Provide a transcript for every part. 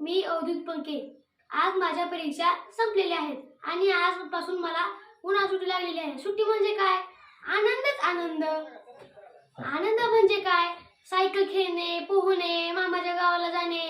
मी अवधूत पंके. आज माझ्या परीक्षा संपलेल्या आहेत आणि आजपासून मला पुन्हा सुट्टी लागलेली आहे. सुट्टी म्हणजे काय? आनंदच आनंद. आनंद म्हणजे काय? सायकल खेळणे पोहणे मामाच्या गावाला जाणे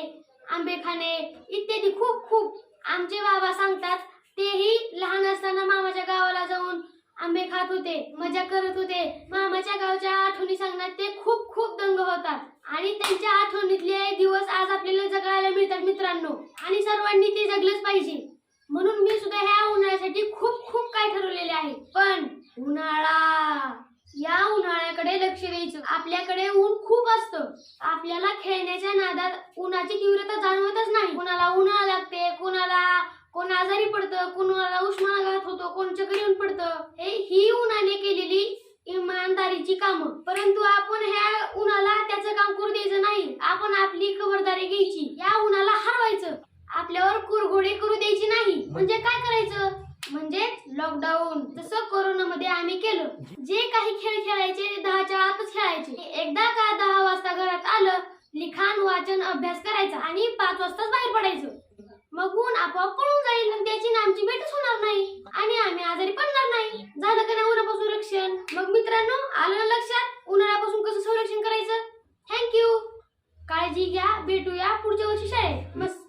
आंबे खाणे इत्यादी. खूप खूप आमचे बाबा सांगतात तेही लहान असताना मामाच्या गावाला जाऊन आंबे खात होते मजा करत होते. मामाच्या गावच्या आठवणी सांगण्यात ते खूप खूप दंग होतात आणि त्यांच्या आठवणी दिवस आज आपल्याला जगायला मिळतात मित्रांनो आणि सर्वांनी ते जगलंच पाहिजे. म्हणून मी सुद्धा ह्या उन्हाळ्यासाठी खूप खूप काय ठरवलेले आहे. पण उन्हाळा या उन्हाळ्याकडे लक्ष द्यायचं. आपल्याकडे ऊन खूप असतं. आपल्याला खेळण्याच्या नादात उन्हाची तीव्रता जाणवतच नाही. कोणाला उन्हाळा लागते कोणाला कोण आजारी पडतं कोणाला उष्माघात होतो कोण चक्कर येऊन पडतं हे ही उन्हाने केलेली इमानदारीची कामं. परंतु आपण ह्या उन्हाला त्याचं काम करू द्यायचं नाही. आपण आपली खबरदारी घ्यायची. या उन्हाला हरवायचं आपल्यावर कुरघोडी करू द्यायची नाही म्हणजे काय करायचं? म्हणजे लॉकडाऊन जसं कोरोनामध्ये आम्ही केलं. जे काही खेळ खेळायचे दहाच्या आतच खेळायचे. एकदा का दहा वाजता घरात आलं लिखाण वाचन अभ्यास करायचा आणि पाच वाजताच बाहेर पडायचं. मग ऊन आपोआप पळून जाईल आणि त्याची ना आमची भेटच होणार नाही. आणि आम्ही आजारी पडणार नाही. झालं का नाही उन्हापासून रक्षण? मग मित्रांनो आलं ना लक्षात? उन्हाळ्यापासून कसं संरक्षण करायचं? थँक्यू काळजी घ्या भेटूया पुढच्या वर्षी शाळेत. मस्त.